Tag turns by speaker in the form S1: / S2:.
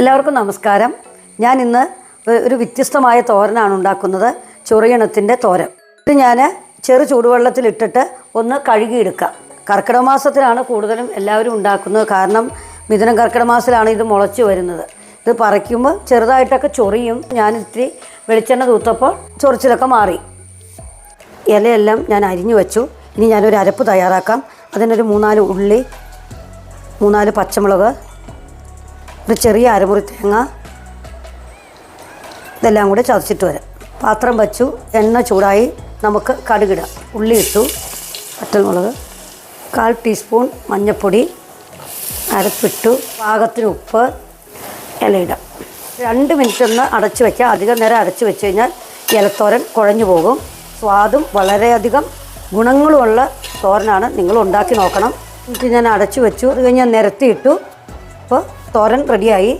S1: എല്ലാവർക്കും നമസ്കാരം. ഞാൻ ഇന്ന് ഒരു വ്യത്യസ്തമായ തോരനാണ് ഉണ്ടാക്കുന്നത്. ചൊറിയണത്തിന്റെ തോരൻ. ഇത് ഞാൻ ചെറു ചൂടുവെള്ളത്തിലിട്ടിട്ട് ഒന്ന് കഴുകിയെടുക്കാം. കർക്കിടക മാസത്തിലാണ് കൂടുതലും എല്ലാവരും ഉണ്ടാക്കുന്നത്. കാരണം മിഥുനം കർക്കിടക മാസത്തിലാണ് ഇത് മുളച്ചു വരുന്നത്. ഇത് പറിക്കുമ്പോൾ ചെറുതായിട്ടൊക്കെ ചൊറിയും. ഞാൻ ഇത്തിരി വെളിച്ചെണ്ണ തൂത്തപ്പോൾ ചൊറിച്ചിലൊക്കെ മാറി. ഇലയെല്ലാം ഞാൻ അരിഞ്ഞു വെച്ചു. ഇനി ഞാനൊരു അരപ്പ് തയ്യാറാക്കാം. അതിനൊരു മൂന്നാൽ ഉള്ളി മൂന്നാൽ പച്ചമുളക് ഒരു ചെറിയ അരമുറി തേങ്ങ. ഇതെല്ലാം കൂടെ ചതച്ചിട്ട് വരാം. പാത്രം വച്ചു എണ്ണ ചൂടായി നമുക്ക് കടുകിടാം. ഉള്ളി ഇട്ടു പച്ചമുളക് കാൽ ടീസ്പൂൺ മഞ്ഞൾപ്പൊടി അരപ്പിട്ടു പാകത്തിന് ഉപ്പ് ഇലയിടാം. രണ്ട് മിനിറ്റ് ഒന്ന് അടച്ചു വയ്ക്കാം അധികം നേരം അടച്ചു വെച്ച് കഴിഞ്ഞാൽ ഇലത്തോരൻ കുഴഞ്ഞു പോകും. സ്വാദും വളരെയധികം ഗുണങ്ങളുമുള്ള തോരനാണ് നിങ്ങൾ ഉണ്ടാക്കി നോക്കണം. എന്നിട്ട് ഞാൻ അടച്ചു വെച്ചു. അത് കഴിഞ്ഞ് ഞാൻ നിരത്തിയിട്ടു അപ്പോൾ തോരൻ റെഡിയായി